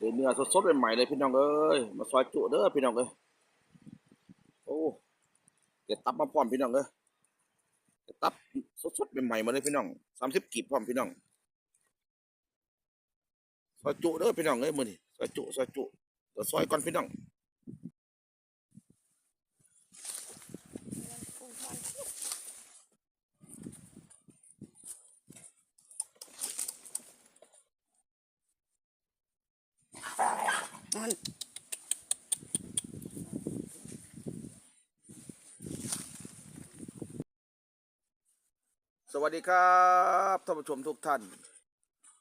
เดี๋ยวเนื้อสดๆใหม่ๆเลยพี่น้องเอ้ยมาซอยจุเด้อพี่น้องเอ้ยโอ้เก็ตับมาพร้อมพี่น้องเอ้ยเก็ตับสดๆใหม่ๆมาเลยพี่น้องสามสิบกีบพร้อมพี่น้องซอยจุเด้อพี่น้องเอ้ยมือนี่ซอยจุซอยจุเดี๋ยวซอยก่อนพี่น้องันสวัสดีครับท่านผู้ชมทุกท่าน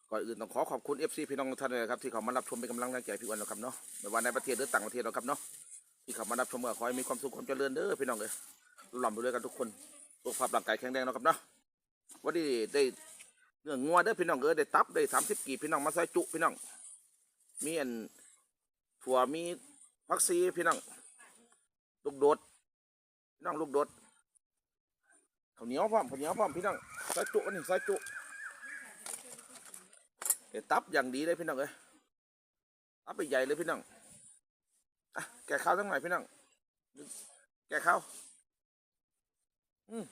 ก่อนอื่นต้องขอขอบคุณ FC พี่น้องทุกท่านเลยครับที่เขามารับชมเป็นกำลังใจพี่อ้วันนะครับเนาะไม่ว่าในประเทศหรือต่างประเทศนะครับเนาะที่เขามารับชมก็ขอให้มีความสุขความเจริญเด้อพี่น้องเลยร่ำรวยกันทุกคนสุขภาพร่างกายแข็งแรงนะครับเนาะวันนี้ได้เนื้องัวเด้อพี่น้องเออได้ตับได้สามสิบกีบพี่น้องมาใส่จุพี่น้องมีอัน ถั่วมีผักซีพี่น้องลูกโดดพี่น้องลูกโดดข้าวเหนียวพร้อมข้าวเหนียวพร้อมพี่น้องใส่จุอันนี้ใส่จุเดี๋ยวตับอย่างดีเลยพี่น้องเอ้ยตับไปใหญ่เลยพี่น้องอะแกะข้าวทั้งหน่อยพี่น้องแกะข้าวอืม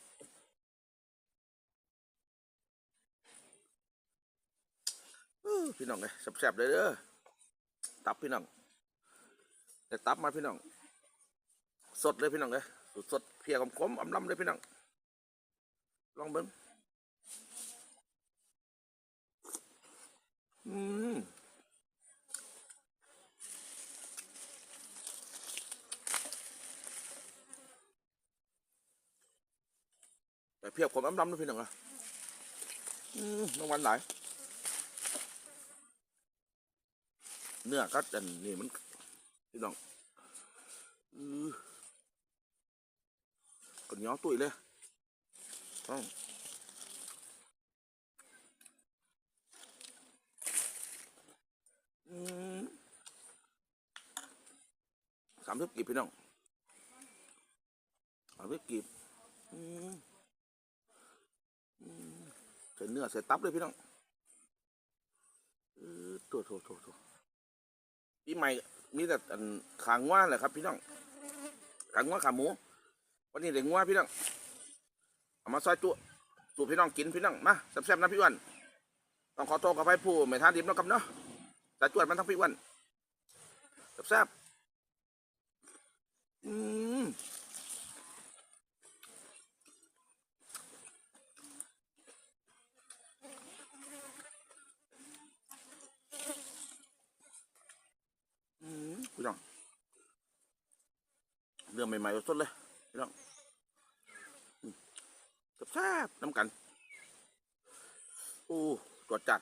พี่น้องเอ้ยแซ่บๆเลยเด้อตับพี่น้อง แต่ตับมาพี่น้อง สดเลยพี่น้องเอ้ยสดเพียคมๆอำลำเลยพี่น้อง ลองเบิ้งอืมแต่เพียบผมอ้ำดำด้วยพี่นึ่งอะอืมน้องวันไหลายเนื้อก็อันนี่มัน พี่น้องอือก็เหนียวตุ้ยเลยต้องอืมสามสิบกีบพี่น้องสา มสิบกีบอืมอืมใส่เนื้อใส่ตับเลยพี่น้องเออตัวโถโถโถปีใหม่มีแต่อันขางว่าแหละครับ พี่น้องขางว่าขาหมู วันนี้เด็กงัวพี่น้องเอามาซอยจุสู่พี่น้องกินพี่น้องมาแซ่บๆนะพี่วันต้องขอโทษกับไพ่ผู้ไม่ทานดิบเนาะครับเนาะแต่จวดมันทั้งพี่วันแซ่บๆอืมอืมพี่ น้องเรื่องใหม่ๆสดเลยพี่น้องแซ่บน้ำกัน โอ้ตรวดจัด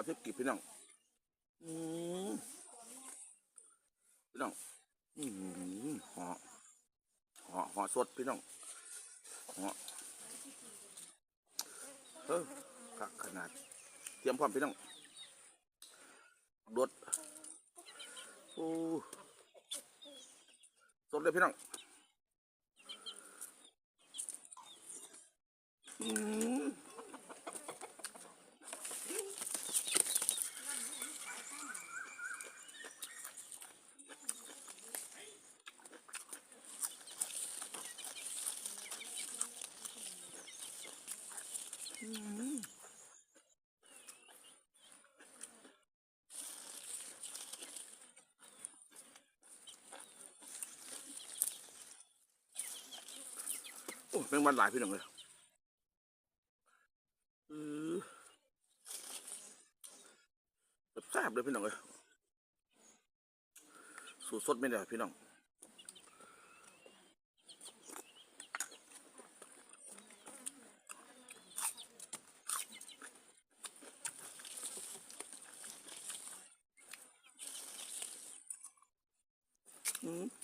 ามสิบกีบพี่น้องอืมพี่น้องอืมหอหอหอสดพี่น้องหอเออขนาด เตรียมพร้อมพี่น้องรดโอ้สดเลยพี่น้องอืม โอ้แมงวันหลายพี่น้องเลยอือแซ่บเลยพี่น้องเลยสูตรสดไม่ได้พี่น้อง อื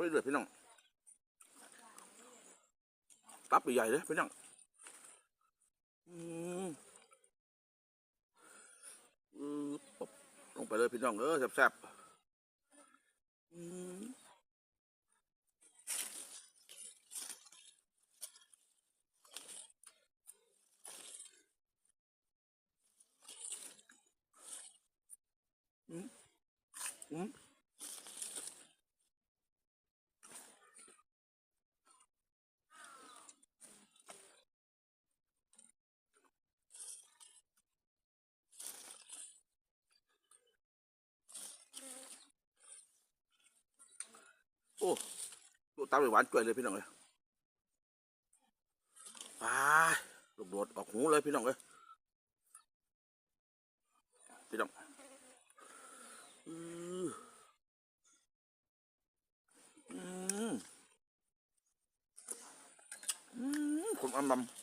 มเรื่อยๆพี่น้องตับใหญ่เลยพี่น้องอืมอือลงไปเลยพี่น้องเออแซ่บๆอืมอื ลูกตาหวานจ่วยเลยพี่น้องเลยไปลูกโดดออกหูเลยพี่น้องเลยพี่น้องอืออืมอืมผมอำลำ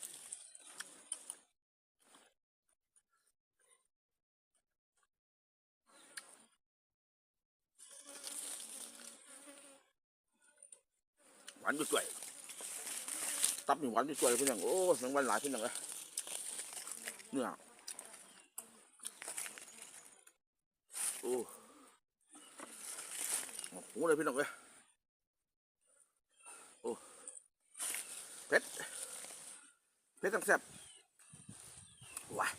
านจ่วยตับนี่หวานจ่วยๆเลยพี่น้องโอ้แมงวันหลายพี่น้องเลยเนื้อโอ้ออกหูเลยพี่น้องเลยโอ้เผ็ดเผ็ดทั้งแซ่บว้าย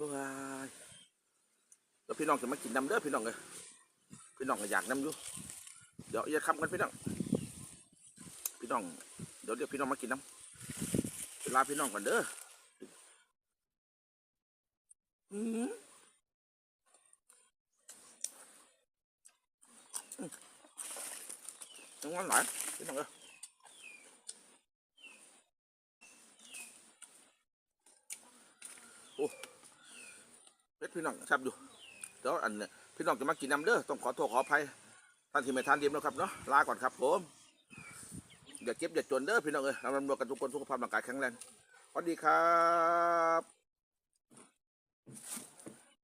ว้ายแล้วพี่น้องจะมากินน้ำเด้อพี่น้องเลยพี่น้องก็อยากน้ำอยู่เดี๋ยวอย่าคำกันพี่น้อง พี่น้อง เดี๋ยวเดี๋ยวพี่น้องมากินน้ำเวลาพี่น้องกันเด้ออืมอืมยังวันหลพี่น้องเอ้ยโอ้เพชรพี่น้องชับอยู่เดี๋ยวอันเนี่ยพี่น้องจะมากินน้ำเด้อต้องขอโทษขออภัยท่านที่ไม่ทานเดียมแล้วครับเนาะลาก่อนครับผม อย่าเก็บอย่าจนเด้อพี่น้องเอ้ยรำรวยกันทุกคนสุขภาพร่างกายแข็งแรงสวัสดีครับ